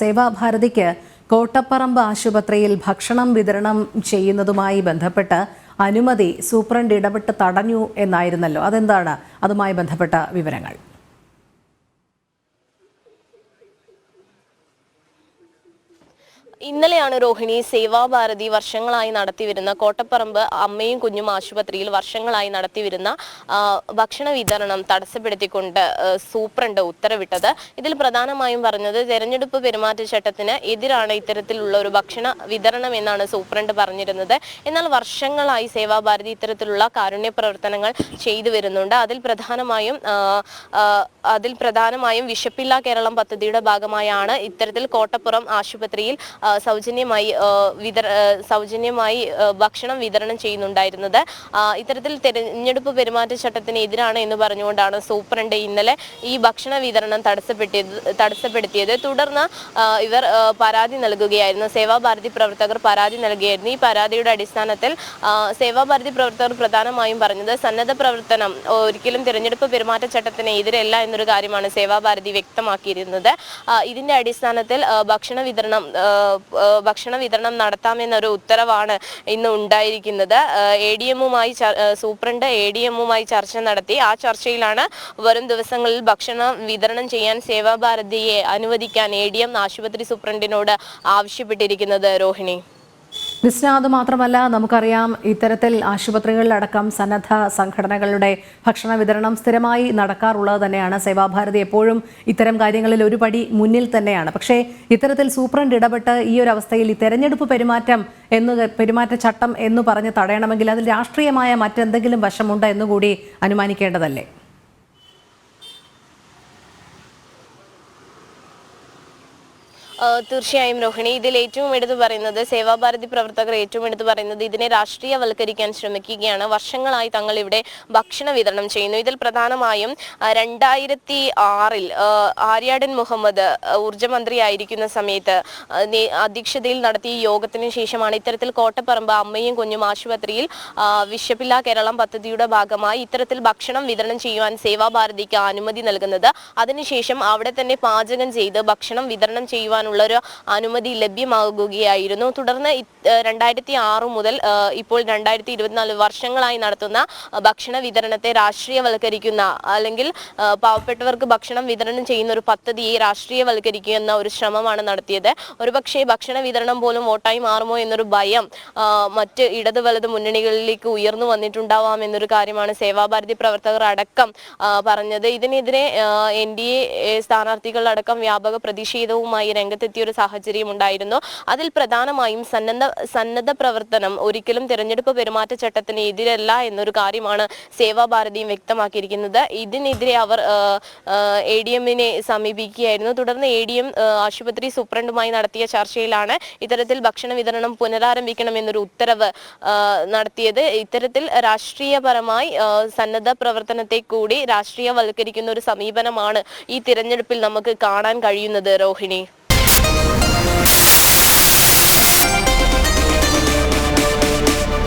സേവാഭാരതിക്ക് കോട്ടപ്പറമ്പ് ആശുപത്രിയിൽ ഭക്ഷണം വിതരണം ചെയ്യുന്നതുമായി ബന്ധപ്പെട്ട് അനുമതി സൂപ്രണ്ട് ഇടപെട്ട് തടഞ്ഞു എന്നായിരുന്നല്ലോ. അതെന്താണ്? അതുമായി ബന്ധപ്പെട്ട വിവരങ്ങൾ. ഇന്നലെയാണ് രോഹിണി സേവാഭാരതി വർഷങ്ങളായി നടത്തിവരുന്ന കോട്ടപ്പറമ്പ് അമ്മയും കുഞ്ഞും ആശുപത്രിയിൽ വർഷങ്ങളായി നടത്തിവരുന്ന ഭക്ഷണ വിതരണം തടസ്സപ്പെടുത്തിക്കൊണ്ട് സൂപ്രണ്ട് ഉത്തരവിട്ടത്. ഇതിൽ പ്രധാനമായും പറഞ്ഞത് തെരഞ്ഞെടുപ്പ് പെരുമാറ്റച്ചട്ടത്തിന് എതിരാണ് ഇത്തരത്തിലുള്ള ഒരു ഭക്ഷണ വിതരണം എന്നാണ് സൂപ്രണ്ട് പറഞ്ഞിരുന്നത്. എന്നാൽ വർഷങ്ങളായി സേവാഭാരതി ഇത്തരത്തിലുള്ള കാരുണ്യ പ്രവർത്തനങ്ങൾ ചെയ്തു വരുന്നുണ്ട്. അതിൽ പ്രധാനമായും അതിൽ പ്രധാനമായും വിശപ്പില്ല കേരളം പദ്ധതിയുടെ ഭാഗമായാണ് ഇത്തരത്തിൽ കോട്ടപ്പുറം ആശുപത്രിയിൽ സൗജന്യമായി വിത വിതര സൗജന്യമായി ഭക്ഷണം വിതരണം ചെയ്യുന്നുണ്ടായിരുന്നത്. ഇത്തരത്തിൽ തെരഞ്ഞെടുപ്പ് പെരുമാറ്റച്ചട്ടത്തിന് എതിരാണ് എന്ന് പറഞ്ഞുകൊണ്ടാണ് സൂപ്രണ്ട് ഇന്നലെ ഈ ഭക്ഷണ വിതരണം തടസ്സപ്പെട്ടിയത് തടസ്സപ്പെടുത്തിയത്. തുടർന്ന് ഇവർ പരാതി നൽകുകയായിരുന്നു. സേവാഭാരതി പ്രവർത്തകർ പരാതി നൽകുകയായിരുന്നു ഈ പരാതിയുടെ അടിസ്ഥാനത്തിൽ സേവാഭാരതി പ്രവർത്തകർ പ്രധാനമായും പറഞ്ഞത് സന്നദ്ധ പ്രവർത്തനം ഒരിക്കലും തിരഞ്ഞെടുപ്പ് പെരുമാറ്റച്ചട്ടത്തിന് എതിരല്ല എന്നൊരു കാര്യമാണ് സേവാഭാരതി വ്യക്തമാക്കിയിരുന്നത്. ഇതിന്റെ അടിസ്ഥാനത്തിൽ ഭക്ഷണ വിതരണം ഭക്ഷണ വിതരണം നടത്താമെന്നൊരു ഉത്തരവാണ് ഇന്ന് ഉണ്ടായിരിക്കുന്നത്. എ ഡി എമ്മുമായി സൂപ്രണ്ട് എ ഡി എമ്മുമായി ചർച്ച നടത്തി. ആ ചർച്ചയിലാണ് വരും ദിവസങ്ങളിൽ ഭക്ഷണം വിതരണം ചെയ്യാൻ സേവാഭാരതിയെ അനുവദിക്കാൻ എ ഡി എം ആശുപത്രി സൂപ്രണ്ടിനോട് ആവശ്യപ്പെട്ടിരിക്കുന്നത് രോഹിണി. ലിസ്ന അത് മാത്രമല്ല നമുക്കറിയാം ഇത്തരത്തിൽ ആശുപത്രികളിലടക്കം സന്നദ്ധ സംഘടനകളുടെ ഭക്ഷണ വിതരണം സ്ഥിരമായി നടക്കാറുള്ളത് തന്നെയാണ്. സേവാഭാരതി എപ്പോഴും ഇത്തരം കാര്യങ്ങളിൽ ഒരു പടി മുന്നിൽ തന്നെയാണ്. പക്ഷേ ഇത്തരത്തിൽ സൂപ്രണ്ട് ഇടപെട്ട് ഈ ഒരു അവസ്ഥയിൽ ഈ തെരഞ്ഞെടുപ്പ് പെരുമാറ്റം എന്ന് പെരുമാറ്റച്ചട്ടം എന്ന് പറഞ്ഞ് തടയണമെങ്കിൽ അതിൽ രാഷ്ട്രീയമായ മറ്റെന്തെങ്കിലും വശമുണ്ട് എന്നുകൂടി അനുമാനിക്കേണ്ടതല്ലേ? തീർച്ചയായും രോഹിണി ഇതിൽ ഏറ്റവും എടുത്തു പറയുന്നത് സേവാഭാരതി പ്രവർത്തകർ ഏറ്റവും എടുത്തു പറയുന്നത് ഇതിനെ രാഷ്ട്രീയവൽക്കരിക്കാൻ ശ്രമിക്കുകയാണ്. വർഷങ്ങളായി തങ്ങൾ ഇവിടെ ഭക്ഷണ വിതരണം ചെയ്യുന്നു. ഇതിൽ പ്രധാനമായും രണ്ടായിരത്തി ആറിൽ ആര്യാടൻ മുഹമ്മദ് ഊർജമന്ത്രിയായിരിക്കുന്ന സമയത്ത് അധ്യക്ഷതയിൽ നടത്തിയ യോഗത്തിന് ശേഷമാണ് ഇത്തരത്തിൽ കോട്ടപ്പറമ്പ് അമ്മയും കുഞ്ഞും ആശുപത്രിയിൽ വിശപ്പില്ല കേരളം പദ്ധതിയുടെ ഭാഗമായി ഇത്തരത്തിൽ ഭക്ഷണം വിതരണം ചെയ്യുവാൻ സേവാഭാരതിക്ക് അനുമതി നൽകുന്നത്. അതിനുശേഷം അവിടെ തന്നെ പാചകം ചെയ്ത് ഭക്ഷണം വിതരണം ചെയ്യുവാനുള്ള ഒരു അനുമതി ലഭ്യമാകുകയായിരുന്നു. തുടർന്ന് രണ്ടായിരത്തി ആറ് മുതൽ ഇപ്പോൾ രണ്ടായിരത്തി ഇരുപത്തിനാല് വർഷങ്ങളായി നടത്തുന്ന ഭക്ഷണ വിതരണത്തെ രാഷ്ട്രീയവൽക്കരിക്കുന്ന അല്ലെങ്കിൽ പാവപ്പെട്ടവർക്ക് ഭക്ഷണം വിതരണം ചെയ്യുന്ന ഒരു പദ്ധതിയെ രാഷ്ട്രീയവൽക്കരിക്കുന്ന ഒരു ശ്രമമാണ് നടത്തിയത്. ഒരുപക്ഷെ ഭക്ഷണ വിതരണം പോലും വോട്ടായി മാറുമോ എന്നൊരു ഭയം മറ്റ് ഇടത് വലത് മുന്നണികളിലേക്ക് ഉയർന്നു വന്നിട്ടുണ്ടാവാം എന്നൊരു കാര്യമാണ് സേവാഭാരതി പ്രവർത്തകർ അടക്കം പറഞ്ഞത്. ഇതിനെതിരെ എൻ ഡി എ സ്ഥാനാർത്ഥികളടക്കം വ്യാപക പ്രതിഷേധവുമായി രംഗത്തെത്തിയ ഒരു സാഹചര്യം ഉണ്ടായിരുന്നു. അതിൽ പ്രധാനമായും സന്നദ്ധ സന്നദ്ധ പ്രവർത്തനം ഒരിക്കലും തിരഞ്ഞെടുപ്പ് പെരുമാറ്റച്ചട്ടത്തിന് എതിരല്ല എന്നൊരു കാര്യമാണ് സേവാഭാരതിയും വ്യക്തമാക്കിയിരിക്കുന്നത്. ഇതിനെതിരെ അവർ എ ഡി എമ്മിനെ സമീപിക്കുകയായിരുന്നു. തുടർന്ന് എ ഡി എം ആശുപത്രി സൂപ്രണ്ടുമായി നടത്തിയ ചർച്ചയിലാണ് ഇത്തരത്തിൽ ഭക്ഷണ വിതരണം പുനരാരംഭിക്കണം എന്നൊരു ഉത്തരവ് നടത്തിയത്. ഇത്തരത്തിൽ രാഷ്ട്രീയപരമായി സന്നദ്ധ പ്രവർത്തനത്തെ കൂടി രാഷ്ട്രീയവൽക്കരിക്കുന്ന ഒരു സമീപനമാണ് ഈ തിരഞ്ഞെടുപ്പിൽ നമുക്ക് കാണാൻ കഴിയുന്നത് രോഹിണി.